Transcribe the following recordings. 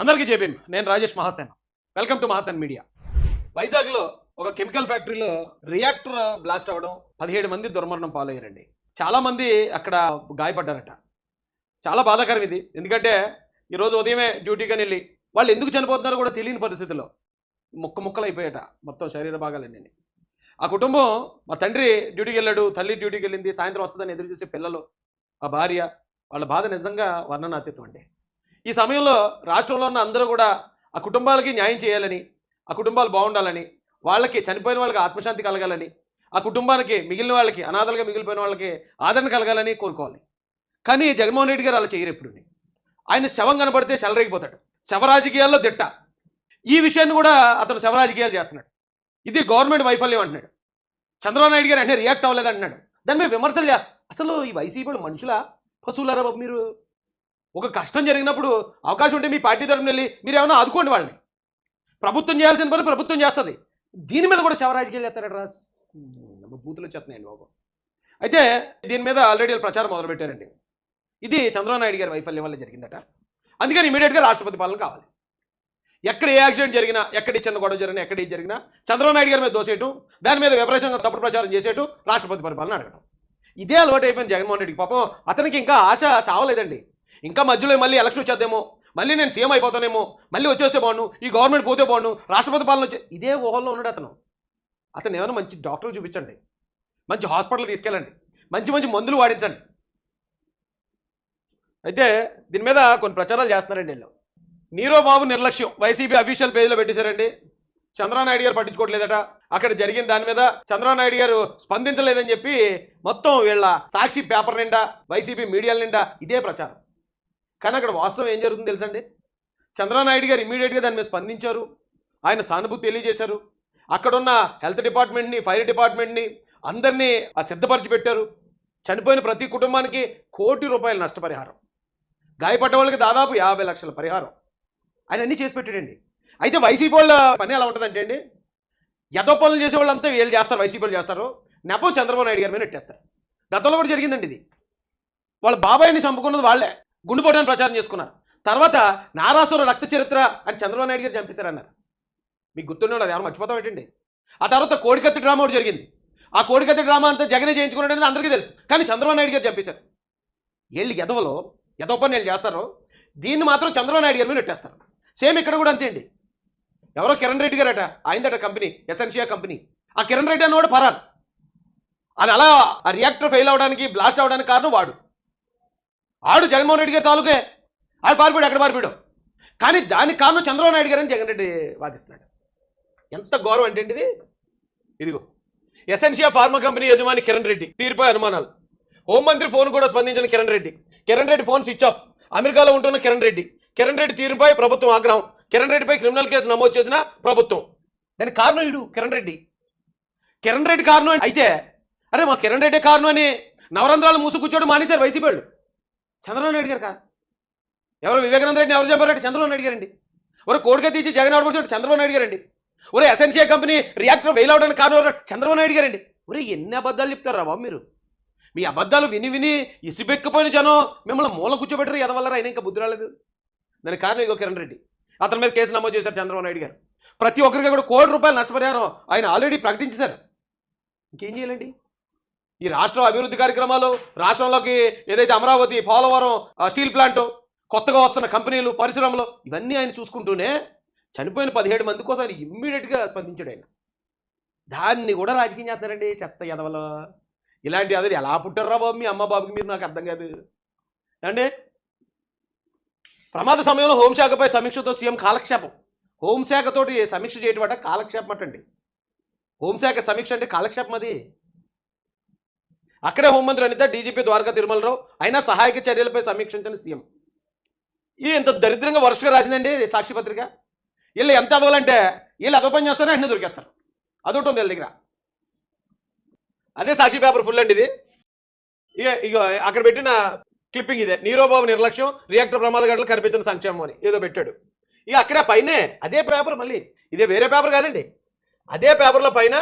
అందరికీ చెప్పాం నేను Rajesh Mahasen. Welcome to Mahasen media వైజాగ్లో ఒక కెమికల్ ఫ్యాక్టరీలో రియాక్టర్ బ్లాస్ట్ అవ్వడం పదిహేడు మంది దుర్మరణం పాలయ్యారండి. చాలా మంది అక్కడ గాయపడ్డారట. చాలా బాధాకరం ఇది. ఎందుకంటే ఈరోజు ఉదయమే డ్యూటీగా వెళ్ళి వాళ్ళు ఎందుకు చనిపోతున్నారో కూడా తెలియని పరిస్థితిలో ముక్క ముక్కలు అయిపోయాట మొత్తం శరీర భాగాలన్నీ. ఆ కుటుంబం మా తండ్రి డ్యూటీకి వెళ్ళాడు తల్లి డ్యూటీకి వెళ్ళింది సాయంత్రం వస్తుందని ఎదురు చూసే పిల్లలు ఆ భార్య వాళ్ళ బాధ నిజంగా వర్ణనాతీతం అండి. ఈ సమయంలో రాష్ట్రంలో ఉన్న అందరూ కూడా ఆ కుటుంబాలకి న్యాయం చేయాలని ఆ కుటుంబాలు బాగుండాలని వాళ్ళకి చనిపోయిన వాళ్ళకి ఆత్మశాంతి కలగాలని ఆ కుటుంబానికి మిగిలిన వాళ్ళకి అనాథలుగా మిగిలిపోయిన వాళ్ళకి ఆదరణ కలగాలని కోరుకోవాలి. కానీ జగన్మోహన్ రెడ్డి గారు అలా చేయరు ఎప్పుడు. ఆయన శవం కనబడితే శలరేగిపోతాడు శవ రాజకీయాల్లో దిట్ట. ఈ విషయాన్ని కూడా అతను శవ రాజకీయాలు చేస్తున్నాడు. ఇది గవర్నమెంట్ వైఫల్యం అంటున్నాడు. చంద్రబాబు నాయుడు గారు అంటే రియాక్ట్ అవ్వలేదు అంటున్నాడు దాని మీద విమర్శలు అసలు ఈ వైసీపీ మనుషుల? పశువులారా బాబు మీరు? ఒక కష్టం జరిగినప్పుడు అవకాశం ఉంటే మీ పార్టీ తరఫున వెళ్ళి మీరు ఏమైనా ఆదుకోండి వాళ్ళని. ప్రభుత్వం చేయాల్సిన పని ప్రభుత్వం చేస్తుంది. దీని మీద కూడా శవ రాజకీయాలు చేస్తారట రాస్ బూతులు వచ్చేస్తున్నాయండి బాబు. అయితే దీని మీద ఆల్రెడీ వాళ్ళు ప్రచారం మొదలుపెట్టారండి. ఇది చంద్రబాబు నాయుడు గారి వైఫల్యం వల్ల జరిగిందట. అందుకని ఇమీడియట్గా రాష్ట్రపతి పాలన కావాలి. ఎక్కడ ఏ యాక్సిడెంట్ జరిగినా ఎక్కడ చిన్న గొడవ జరిగినా ఎక్కడ ఏది జరిగినా చంద్రబాబు నాయుడు గారి మీద దోసేయటం దాని మీద విపరీతంగా తప్పుడు ప్రచారం చేసేయటం రాష్ట్రపతి పరిపాలన అడగడం ఇదే అలవాటు అయిపోయింది జగన్మోహన్ రెడ్డికి. పాపం అతనికి ఇంకా ఆశ చావలేదండి. ఇంకా మధ్యలో మళ్ళీ ఎలక్షన్ వచ్చేద్దేమో? మళ్ళీ నేను సీఎం అయిపోతానేమో? మళ్ళీ వచ్చేస్తే బాగుండు ఈ గవర్నమెంట్ పోతే బాగుండు రాష్ట్రపతి పాలన వచ్చే ఇదే ఊహల్లో ఉన్నాడు అతను. అతను ఏమైనా మంచి డాక్టర్ చూపించండి. మంచి హాస్పిటల్ తీసుకెళ్ళండి. మంచి మంచి మందులు వాడించండి. అయితే దీని మీద కొన్ని ప్రచారాలు చేస్తున్నారండి వీళ్ళు. నీరో బాబు నిర్లక్ష్యం. వైసీపీ అఫీషియల్ పేజీలో పెట్టేశారండి. చంద్రనాయుడు నాయుడు గారు పట్టించుకోవట్లేదట. అక్కడ జరిగిన దాని మీద చంద్రనాయుడు నాయుడు గారు స్పందించలేదని చెప్పి మొత్తం వీళ్ళ సాక్షి పేపర్ నిండా వైసీపీ మీడియాల నిండా ఇదే ప్రచారం. కానీ అక్కడ వాస్తవం ఏం జరుగుతుంది తెలుసండి? చంద్రబాబు నాయుడు గారు ఇమీడియట్గా దాని మీద స్పందించారు. ఆయన సానుభూతి తెలియజేశారు. అక్కడున్న హెల్త్ డిపార్ట్మెంట్ని ఫైర్ డిపార్ట్మెంట్ని అందరినీ సిద్ధపరిచి పెట్టారు. చనిపోయిన ప్రతి కుటుంబానికి కోటి రూపాయల నష్టపరిహారం. గాయపడ్డ వాళ్ళకి దాదాపు యాభై లక్షల పరిహారం. ఆయన అన్నీ చేసి పెట్టాడండి. అయితే వైసీపీ వాళ్ళ పని ఎలా ఉంటుందంటే అండి ఎదో పనులు చేసే వాళ్ళంతా వీళ్ళు చేస్తారు వైసీపీ వాళ్ళు చేస్తారు. నెపం చంద్రబాబు నాయుడు గారి మీద నెట్టేస్తారు. గతంలో కూడా జరిగిందండి ఇది. వాళ్ళ బాబాయ్ని చంపుకున్నది వాళ్ళే. గుండెపోటని ప్రచారం చేసుకున్నారు. తర్వాత నారాసుర రక్త చరిత్ర అని చంద్రబాబు నాయుడు గారు చంపేశారన్నారు. మీకు గుర్తుండే అది ఎవరు మర్చిపోతాం ఏంటండి? ఆ తర్వాత కోడికత్తి డ్రామా ఒకటి జరిగింది. ఆ కోడికత్తి డ్రామా అంతా జగనే చేయించుకున్నాడు అనేది అందరికీ తెలుసు. కానీ చంద్రబాబు నాయుడు గారు చంపేశారు. వీళ్ళు ఎదవలో ఎదవ పని వీళ్ళు చేస్తారు. దీన్ని మాత్రం చంద్రబాబు నాయుడు గారి మీద పెట్టేస్తారు సేమ్ ఇక్కడ కూడా అంతే అండి. ఎవరో కిరణ్ రెడ్డి గారట ఆయనదట కంపెనీ ఎసెన్షియా కంపెనీ. ఆ కిరణ్ రెడ్డి అన్నవాడు పరారు అది అలా ఆ రియాక్టర్ ఫెయిల్ అవడానికి బ్లాస్ట్ అవడానికి కారణం వాడు. ఆడు జగన్మోహన్ రెడ్డి గారి తాలూకే. ఆడు పారిపోయాడు అక్కడ పారిపోయాడు. కానీ దానికి కారణం చంద్రబాబు నాయుడు గారని జగన్ రెడ్డి వాదిస్తున్నాడు. ఎంత గౌరవం అంటే ఇది ఇదిగో ఎసెన్షియా ఫార్మా కంపెనీ యజమాని కిరణ్ రెడ్డి తీరిపోయే అనుమానాలు. హోంమంత్రి ఫోన్ కూడా స్పందించిన Kiran Reddy. Kiran Reddy phone switch off. అమెరికాలో ఉంటున్న కిరణ్ రెడ్డి. కిరణ్ రెడ్డి తీరుపై ప్రభుత్వం ఆగ్రహం. కిరణ్ రెడ్డిపై క్రిమినల్ కేసు నమోదు చేసిన ప్రభుత్వం. దానికి కారణం ఇడు కిరణ్ రెడ్డి. కిరణ్ రెడ్డి కారణం అయితే అరే మా కిరణ్ రెడ్డి కారణం అని నవరంధ్రాలు మూసుకూర్చోడు మానేశారు వైసీపీ వాళ్ళు. చంద్రబాబు నాయుడు గారు కాదు. ఎవరు వివేకానంద రెడ్డి ఎవరు చెప్పారంటే చంద్రబాబు నాయుడు గారండి. ఎవరు కోడిగా తీసి జగన్ ఆడపడుచాడు చంద్రబాబు నాయుడు గారండి. ఒరే ఎసెన్షియా కంపెనీ రియాక్టర్ ఫెయిల్ అవడానికి కారణం చంద్రబాబు నాయుడు గారండి. ఒరే ఎన్ని అబద్ధాలు చెప్తారా బాబు మీరు? మీ అబద్ధాలు విని విని ఇసిపెక్కిపోయిన జనం మిమ్మల్ని మూల కూర్చోబెట్టరు ఎదవల్లరా ఆయన ఇంకా బుద్ధి రాలేదు. దానికి కారణం ఇగో కిరణ్ రెడ్డి. అతని మీద కేసు నమోదు చేశారు చంద్రబాబు నాయుడు గారు. ప్రతి ఒక్కరికి కూడా కోటి రూపాయలు నష్టపరిహారం ఆయన ఆల్రెడీ ప్రకటించారు ఇంకేం చేయాలండి? ఈ రాష్ట్ర అభివృద్ధి కార్యక్రమాలు రాష్ట్రంలోకి ఏదైతే అమరావతి పోలవరం స్టీల్ ప్లాంట్ కొత్తగా వస్తున్న కంపెనీలు పరిశ్రమలు ఇవన్నీ ఆయన చూసుకుంటూనే చనిపోయిన పదిహేడు మంది కోసం ఆయన ఇమ్మీడియట్గా స్పందించాడు ఆయన. దాన్ని కూడా రాజకీయం చేస్తున్నారండి చెత్త ఎదవలో ఇలాంటి అదే ఎలా పుట్టారా బాబు మీ అమ్మ బాబుకి మీరు నాకు అర్థం కాదు. అండి ప్రమాద సమయంలో హోంశాఖపై సమీక్షతో సీఎం కాలక్షేపం. హోంశాఖతోటి సమీక్ష చేయటం అంటే కాలక్షేపం అటండి. హోంశాఖ సమీక్ష అంటే కాలక్షేపం అది. అక్కడే హోంమంత్రి అనిత డీజీపీ ద్వారకా తిరుమలరావు. అయినా సహాయక చర్యలపై సమీక్షించని సీఎం. ఇది ఇంత దరిద్రంగా వరుసగా రాసిందండి సాక్షి పత్రిక. వీళ్ళు ఎంత అదవాలంటే వీళ్ళు అదో పని చేస్తారో అన్నీ దొరికేస్తారు. అదొకటి ఉంది వీళ్ళ దగ్గర. అదే సాక్షి పేపర్ ఫుల్ అండి ఇది. ఇక ఇక అక్కడ పెట్టిన క్లిప్పింగ్ ఇదే. నీరోబాబు నిర్లక్ష్యం రియాక్టర్ ప్రమాద ఘటనలు కనిపించిన సంక్షేమం అని ఏదో పెట్టాడు. ఇక అక్కడ పైనే అదే పేపర్ మళ్ళీ. ఇదే వేరే పేపర్ కాదండి. అదే పేపర్లో పైన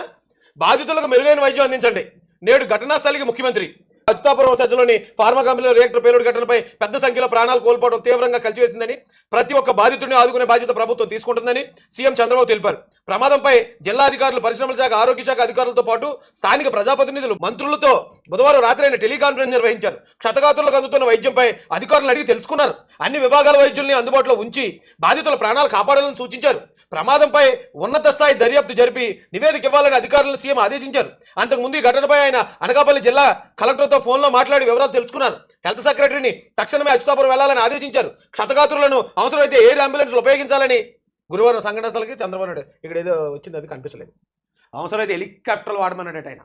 బాధితులకు మెరుగైన వైద్యం అందించండి. నేడు ఘటనా స్థలికి ముఖ్యమంత్రి. అజితాపురం సజ్జలోని ఫార్మా కంపెనీలో రియాక్టర్ పేలుడు ఘటనపై పెద్ద సంఖ్యలో ప్రాణాలు కోల్పోవడం తీవ్రంగా కలిసివేసిందని ప్రతి ఒక్క బాధితుడిని ఆదుకునే బాధ్యత ప్రభుత్వం తీసుకుంటుందని సీఎం చంద్రబాబు తెలిపారు. ప్రమాదంపై జిల్లా అధికారులు పరిశ్రమల శాఖ ఆరోగ్య శాఖ అధికారులతో పాటు స్థానిక ప్రజాప్రతినిధులు మంత్రులతో బుధవారం రాత్రి ఆయన టెలికాన్ఫరెన్స్ నిర్వహించారు. క్షతగాతులకు అందుతున్న వైద్యంపై అధికారులు అడిగి తెలుసుకున్నారు. అన్ని విభాగాల వైద్యుల్ని అందుబాటులో ఉంచి బాధితుల ప్రాణాలు కాపాడాలని సూచించారు. ప్రమాదంపై ఉన్నత స్థాయి దర్యాప్తు జరిపి నివేదిక ఇవ్వాలని అధికారులను సీఎం ఆదేశించారు. అంతకుముందు ఈ ఘటనపై ఆయన అనకాపల్లి జిల్లా కలెక్టర్తో ఫోన్లో మాట్లాడి వివరాలు తెలుసుకున్నారు. హెల్త్ సెక్రటరీని తక్షణమే అచ్యుతాపురం వెళ్ళాలని ఆదేశించారు. క్షతగాత్రులను అవసరమైతే ఎయిర్ అంబులెన్స్ ఉపయోగించాలని గురువారం సంఘటన స్థలకి చంద్రబాబు నాయుడు ఇక్కడ ఏదో వచ్చింది అది కనిపించలేదు. అవసరమైతే హెలికాప్టర్లు వాడమన్నాడట ఆయన.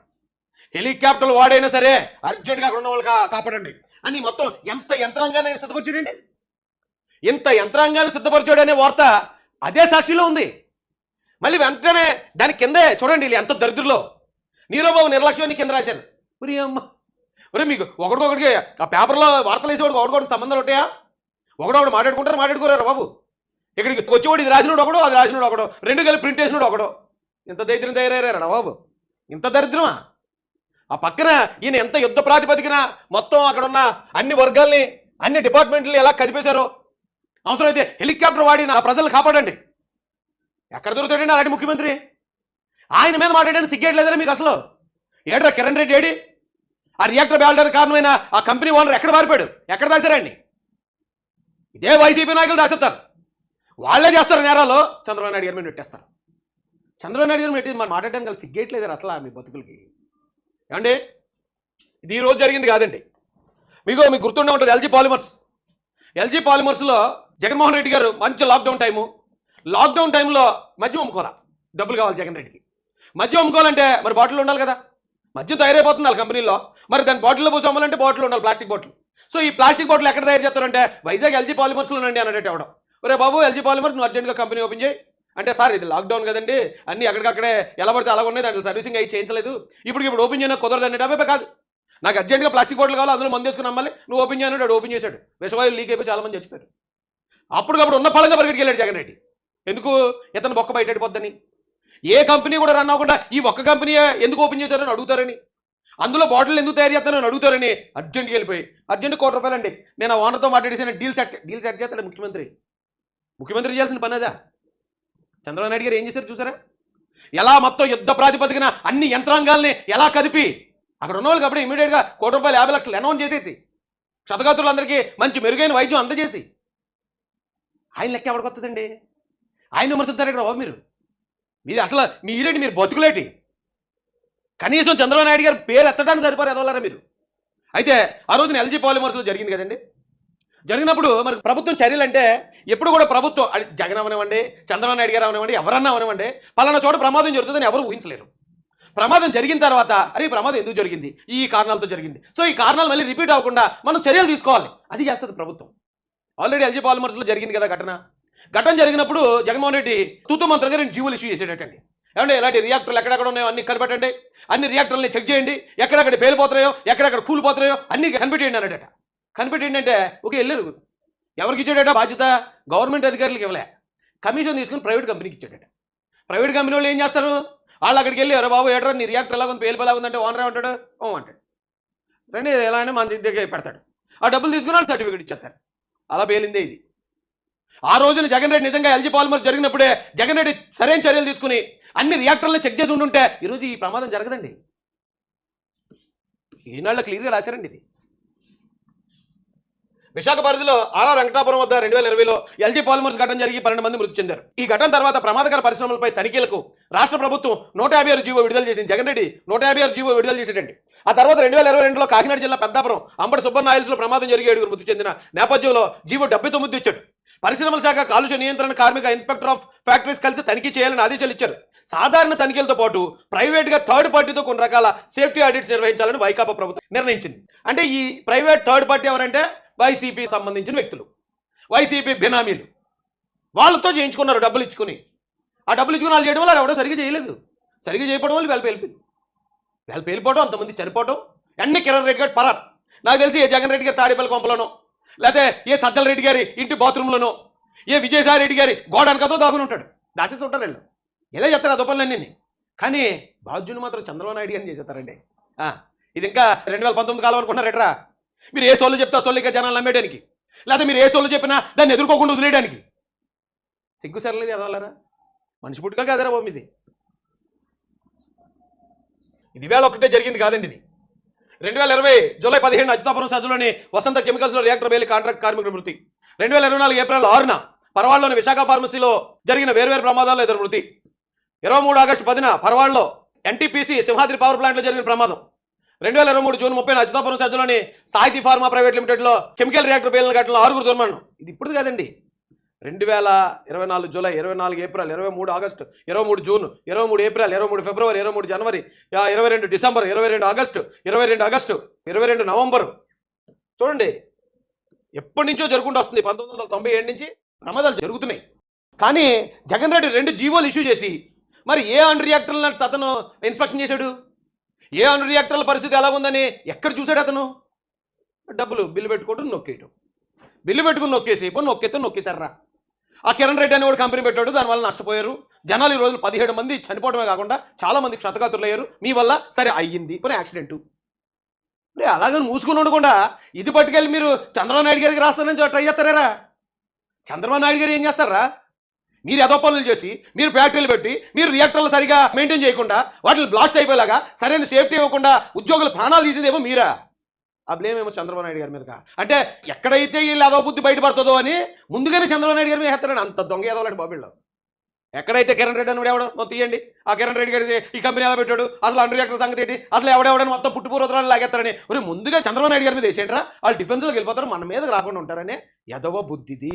హెలికాప్టర్లు వాడైనా సరే అర్జెంట్గా అక్కడ ఉన్న వాళ్ళు కాపాడండి. అని మొత్తం ఎంత యంత్రాంగాన్ని సిద్ధపరిచాడండి? ఇంత యంత్రాంగాన్ని సిద్ధపరిచాడు అనే వార్త అదే సాక్షిలో ఉంది. మళ్ళీ వెంటనే దాని కిందే చూడండి వీళ్ళు ఎంత దరిద్రులో. నీరోబాబు నిర్లక్ష్యాన్ని కింద రాశారు. ఒరే అమ్మ ఒరే మీకు ఒకడికొకడికి ఆ పేపర్లో వార్తలు వేసేవాడు ఒకడికొకటి సంబంధాలు ఉంటాయా? ఒకడొకడు మాట్లాడుకుంటారు మాట్లాడుకోరారు బాబు? ఇక్కడికి వచ్చేవాడు ఇది రాసినోడు ఒకడు అది రాసినోడు ఒకడు రెండు కలిపి ప్రింట్ వేసినోడు ఒకడు. ఇంత దరిద్రం తయారయ్యారా బాబు? ఇంత దరిద్రమా? ఆ పక్కన ఈయన ఎంత యుద్ధ ప్రాతిపదికన మొత్తం అక్కడ ఉన్న అన్ని వర్గాల్ని అన్ని డిపార్ట్మెంట్లు ఎలా కదిపేశారో అవసరమైతే హెలికాప్టర్ వాడి నా ప్రజలు కాపాడండి. ఎక్కడ దొరుకుతాడండి అలాంటి ముఖ్యమంత్రి? ఆయన మీద మాట్లాడాను సిగ్గేయట్లేదని మీకు అసలు? ఏడ్రా కిరణ్ రెడ్డి ఏడి? ఆ రియాక్టర్ పేలడానికి కారణమైన ఆ కంపెనీ ఓనర్ ఎక్కడ మారిపోయాడు? ఎక్కడ దాచారండి ఇదే వైసీపీ నాయకులు దాచేస్తారు. వాళ్ళే చేస్తారు నేరాలు. చంద్రబాబు నాయుడు గారి మీద పెట్టేస్తారు. చంద్రబాబు నాయుడు గారు పెట్టి మనం మాట్లాడడానికి కలిసి సిగ్గేయట్లేదు అసలు మీ బతుకులకి. ఏమండి? ఇది ఈరోజు జరిగింది కాదండి. మీకు మీకు గుర్తుండే ఉంటుంది ఎల్జీ పాలిమర్స్. ఎల్జీ పాలిమర్స్లో జగన్మోహన్ రెడ్డి గారు మంచి లాక్డౌన్ టైము లాక్డౌన్ టైంలో మద్యం అమ్ముకోరా? డబ్బులు కావాలి జగన్ రెడ్డికి. మద్యం అమ్ముకోవాలంటే మరి బాటిల్ ఉండాలి కదా? మద్యం తయారైపోతుంది వాళ్ళ కంపెనీలో మరి దాని బాటిల్లో పోసి అమ్మాలంటే బాటిల్ ఉండాలి ప్లాస్టిక్ బాటిల్ సో ఈ ప్లాస్టిక్ బాటిల్ ఎక్కడ తయారు చేస్తారంటే వైజాగ్ ఎల్జీ పాలిమర్స్లో ఉండండి అన్నట్టు ఎవడం. ఒరే బాబు ఎల్జీ పాలిమర్స్ నువ్వు అర్జెంట్గా కంపెనీ ఓపెన్ చేయి. అంటే సార్ ఇది లాక్డౌన్ కదండి. అన్ని అక్కడికక్కడే ఎలా పడితే అలా ఉన్నాయి. దాంట్లో సర్వీసింగ్ అవి చేయించలేదు. ఇప్పుడు ఇప్పుడు ఓపెన్ చేయడం కుదరదండి అబ్బాయి కాదు. నాకు అర్జెంట్గా ప్లాస్టిక్ బాటిల్ కావాలి అందులో మందు వేసుకుని అమ్మాలి. నువ్వు ఓపెన్ చేయను వాడు ఓపెన్ చేశాడు. విషవాయులు లీక్ అయిపోయి చాలా మంది చచ్చిపోయారు. అప్పటికప్పుడు ఉన్న పళంగా పరిగెడికి వెళ్ళాడు జగన్ రెడ్డి. ఎందుకు? ఇతను బొక్క బయట ఏ కంపెనీ కూడా రన్ అవ్వకుండా ఈ ఒక్క కంపెనీ ఎందుకు ఓపెన్ చేశారని అడుగుతారని. అందులో బాటిల్ ఎందుకు తయారు చేస్తానని అడుగుతారని అర్జెంట్కి వెళ్ళిపోయి అర్జెంట్ కోటి రూపాయలండి. నేను ఆ ఓనర్తో మాట్లాడేసాను డీల్ సెట్ డీల్ సెట్ చేస్తాడు ముఖ్యమంత్రి. ముఖ్యమంత్రి చేయాల్సిన పని అదా? చంద్రబాబు నాయుడు గారు ఏం చేశారు చూసారా? ఎలా మొత్తం యుద్ధ ప్రాతిపదికన అన్ని యంత్రాంగాల్ని ఎలా కదిపి అక్కడ ఉన్న వాళ్ళకి అప్పుడే ఇమీడియట్గా కోటి రూపాయలు యాభై లక్షలు అనౌన్స్ చేసేసి క్షతగాతులందరికీ మంచి మెరుగైన వైద్యం అందజేసి ఆయన లెక్క ఎవరికి వస్తుందండి? ఆయన విమర్శిస్తారు ఇక్కడ బాబు మీరు? మీరు అసలు మీరేంటి మీరు బతుకులేటి? కనీసం చంద్రబాబు నాయుడు గారు పేరు ఎత్తడానికి సరిపోరు ఎదవలారా మీరు? అయితే ఆ రోజున ఎల్జీ పాలిమర్స్లో జరిగింది కదండి? జరిగినప్పుడు మరి ప్రభుత్వం చర్యలు అంటే ఎప్పుడు కూడా ప్రభుత్వం అది జగన్ అవనివ్వండి చంద్రబాబు నాయుడు గారు అవనివ్వండి ఎవరన్నా అవనివ్వండి పలానా చోట ప్రమాదం జరుగుతుందని ఎవరు ఊహించలేరు. ప్రమాదం జరిగిన తర్వాత అరే ప్రమాదం ఎందుకు జరిగింది? ఈ కారణాలతో జరిగింది. సో ఈ కారణాలు మళ్ళీ రిపీట్ అవ్వకుండా మనం చర్యలు తీసుకోవాలి. అది చేస్తుంది ప్రభుత్వం. ఆల్రెడీ ఎల్జీ పాలిమర్స్లో జరిగింది కదా ఘటన. ఘటన జరిగినప్పుడు జగన్మోహన్ రెడ్డి తూతు మంత్రంగా రెండు జీవోలు ఇష్యూ చేసేటండి ఏమంటే ఇలాంటి రియాక్టర్లు ఎక్కడెక్కడ ఉన్నాయో అన్ని కనిపెట్టండి. అన్ని రియాక్టర్లని చెక్ చేయండి. ఎక్కడెక్కడ పేలిపోతున్నాయో ఎక్కడెక్కడ కూలిపోతున్నాయో అన్ని కనిపెట్టేయండి అన్నట కనిపెట్టేయండి అంటే ఓకే వెళ్ళారు ఎవరికి ఇచ్చాడట బాధ్యత? గవర్నమెంట్ అధికారులకు ఇవ్వలే. కమిషన్ తీసుకుని ప్రైవేట్ కంపెనీకి ఇచ్చాడట. ప్రైవేట్ కంపెనీ వాళ్ళు ఏం చేస్తారు? వాళ్ళు అక్కడికి వెళ్ళి అరే బాబు ఏట్రా నీ రియాక్టర్ ఎలా ఉంది పేలిపోలా ఉందంటే ఓనర్ ఏమంటాడు? ఓ అంటాడు. రండి ఎలా అయినా మన దగ్గర పెడతాడు. ఆ డబ్బులు తీసుకుని వాళ్ళు సర్టిఫికేట్ ఇచ్చేస్తారు. అలా పేలిందే ఇది. ఆ రోజున జగన్ రెడ్డి నిజంగా ఎల్జీ పాలిమర్ జరిగినప్పుడే జగన్ రెడ్డి సరైన చర్యలు తీసుకుని అన్ని రియాక్టర్లను చెక్ చేసి ఉంటుంటే ఈరోజు ఈ ప్రమాదం జరగదండి. ఈనాళ్ళు క్లియర్గా రాశారండి ఇది. విశాఖ పరిధిలో ఆర్ఆర్ వెంకటాపురం వద్ద రెండు వేల ఇరవైలో ఎల్జీ పాలిమర్స్ ఘటన జరిగి పన్నెండు మంది మృతి చెందారు. ఈ ఘటన తర్వాత ప్రమాదకర పరిశ్రమలపై తనిఖీలకు రాష్ట్ర ప్రభుత్వం నూట యాభై ఆరు జీవో విడుదల చేసింది. జగన్ రెడ్డి నూట యాభై ఆరు జీవో విడుదల చేసేటండి ఆ తర్వాత రెండు వేల ఇరవై రెండులో కాకినాడ జిల్లా పెద్దాపురం అంబటి సుబ్బన్న ఆయిల్స్లో ప్రమాదం జరిగి ఏడుగురు మృతి చెందిన నేపథ్యంలో జీవో డెబ్బై తొమ్మిది ఇచ్చాడు. పరిశ్రమల శాఖ కాలుష్య నియంత్రణ కార్మిక ఇన్స్పెక్టర్ ఆఫ్ ఫ్యాక్టరీస్ కలిసి తనిఖీ చేయాలని ఆదేశాలు ఇచ్చారు. సాధారణ తనిఖీలతో పాటు ప్రైవేట్గా థర్డ్ పార్టీతో కొన్ని రకాల సేఫ్టీ ఆడిట్స్ నిర్వహించాలని వైకాపా ప్రభుత్వం నిర్ణయించింది. అంటే ఈ ప్రైవేట్ థర్డ్ పార్టీ ఎవరంటే వైసీపీ సంబంధించిన వ్యక్తులు వైసీపీ బినామీలు. వాళ్ళతో చేయించుకున్నారు డబ్బులు ఇచ్చుకుని. ఆ డబ్బులు ఇచ్చుకుని వాళ్ళు చేయడం వల్ల ఎవడో సరిగ్గా చేయలేదు. సరిగ్గా చేయకపోవడం వల్ల వీళ్ళు పేలిపోయింది వీళ్ళు పేలిపోవడం అంతమంది చనిపోవడం అన్ని కిరణ్ రెడ్డి గారు పరార్. నాకు తెలిసి ఏ జగన్ రెడ్డి గారి తాడేపల్లి కొంపలోనో లేకపోతే ఏ సజ్జల రెడ్డి గారి ఇంటి బాత్రూంలోనో ఏ విజయసాయి రెడ్డి గారి గోడ దాగుని ఉంటాడు. దాసేసి ఉంటారు వీళ్ళు. ఇలా చెప్తారు ఆ దుప్పలన్నీ కానీ బాధ్యుని మాత్రం చంద్రబాబు నాయుడు గారిని చేసేస్తారండి. ఇది ఇంకా రెండు వేల పంతొమ్మిది కాలం అనుకున్నారట్రా? మీరు ఏ సోళ్ళు చెప్తా సోళ్ళు ఇంకా జనాలు నమ్మేయడానికి? లేకపోతే మీరు ఏ సోళ్ళు చెప్పినా దాన్ని ఎదుర్కోకుండా వదిలేయడానికి? సిగ్గు సరలేదు ఎదవాలరా మనిషి పుట్టుక కాదరా బాబు ఇది ఇది వేళ ఒకటే జరిగింది కాదండి ఇది. రెండు వేల ఇరవై జూలై పదిహేను అజితాపురం సజ్జలోని వసంత కెమికల్స్లో రియాక్టర్ వేలి కాంట్రాక్ట్ కార్మికుల మృతి. రెండు వేల ఇరవై నాలుగు ఏప్రిల్ ఆరున పర్వాళ్ళలోని విశాఖ ఫార్మసీలో జరిగిన వేర్వేరు ప్రమాదాల్లో ఇద్దరు మృతి. ఇరవై మూడు ఆగస్టు పదిన పర్వాళ్ళలో ఎన్టీపీసీ సింహాద్రి పవర్ ప్లాంట్లో జరిగిన ప్రమాదం. రెండు వేల ఇరవై మూడు జూన్ ముప్పై అచ్యుతాపురం సజ్జలోని సాహితీ ఫార్మా ప్రైవేట్ లిమిటెడ్లో కెమికల్ రియాక్టర్ పేలిన ఘటనలో ఆరుగురు దుర్మరణం. ఇది ఇప్పుడు కాదండి. రెండు వేల ఇరవై నాలుగు జూలై ఇరవై నాలుగు ఏప్రిల్ ఇరవై మూడు ఆగస్టు ఇరవై మూడు జూన్ ఇరవై మూడు ఏప్రిల్ ఇరవై మూడు ఫిబ్రవరి ఇరవై మూడు జనవరి ఇరవై రెండు డిసెంబర్ ఇరవై రెండు ఆగస్టు ఇరవై రెండు ఆగస్టు ఇరవై రెండు నవంబర్. చూడండి ఎప్పటి నుంచో జరుగుకుంటూ వస్తుంది. పంతొమ్మిది వందల తొంభై ఏడు నుంచి ప్రమాదాలు జరుగుతున్నాయి. కానీ జగన్ రెడ్డి రెండు జీవోలు ఇష్యూ చేసి మరి ఏ అండ్ రియాక్టర్లను అతను ఇన్స్పెక్షన్ చేశాడు? ఏ అను రియాక్టర్ల పరిస్థితి ఎలా ఉందని ఎక్కడ చూశాడు అతను? డబ్బులు బిల్లు పెట్టుకోవడం నొక్కేయటం. బిల్లు పెట్టుకుని నొక్కేసి పోయి నొక్కేస్తే నొక్కేశారా ఆ కిరణ్ రెడ్డి అనేవాడు కంపెనీ పెట్టాడు దానివల్ల నష్టపోయారు. జనాలు ఈ రోజులు పదిహేడు మంది చనిపోవడమే కాకుండా చాలామంది క్షతగాతులయ్యారు మీ వల్ల సరే అయ్యింది. కొన్ని యాక్సిడెంట్. మరి అలాగని మూసుకుని ఉండకుండా ఇది పట్టుకెళ్ళి మీరు చంద్రబాబు నాయుడు గారికి రాస్తారని ట్రై చేస్తారా చంద్రబాబు నాయుడు గారు ఏం చేస్తారా? మీరు ఏదో పనులు చేసి మీరు ఫ్యాక్టరీలు పెట్టి మీరు రియాక్టర్లు సరిగా మెయింటైన్ చేయకుండా వాటిని బ్లాస్ట్ అయిపోయేలాగా సరైన సేఫ్టీ ఇవ్వకుండా ఉద్యోగుల ప్రాణాలు తీసేదేమో మీరా? ఆ బ్లేమ్ ఏమో చంద్రబాబు నాయుడు గారి మీదగా అంటే ఎక్కడైతే వీళ్ళు అదో బుద్ధి బయటపడుతుందో అని ముందుగానే చంద్రబాబు నాయుడు గారి మీద వేస్తారని అంత దొంగ ఏదోలాంటి బాబీళ్ళు ఎక్కడైతే కిరణ్ రెడ్డి అని ఎవడో? మొత్తం తీయండి. ఆ కిరణ్ రెడ్డి గారి ఈ కంపెనీ ఎలా పెట్టాడు? అసలు అండర్ రియాక్టర్ సంగతి ఏంటి? అసలు ఎవడెవడని మొత్తం పుట్టుపూర్వతరాలు లాగేస్తారని. మరి ముందుగా చంద్రబాబు నాయుడు గారి మీద వేసేంట్రా వాళ్ళు డిఫెన్స్లోకి వెళ్ళిపోతారు. మన మీదకి రాకుండా ఉంటారని ఎదవ బుద్ధిది.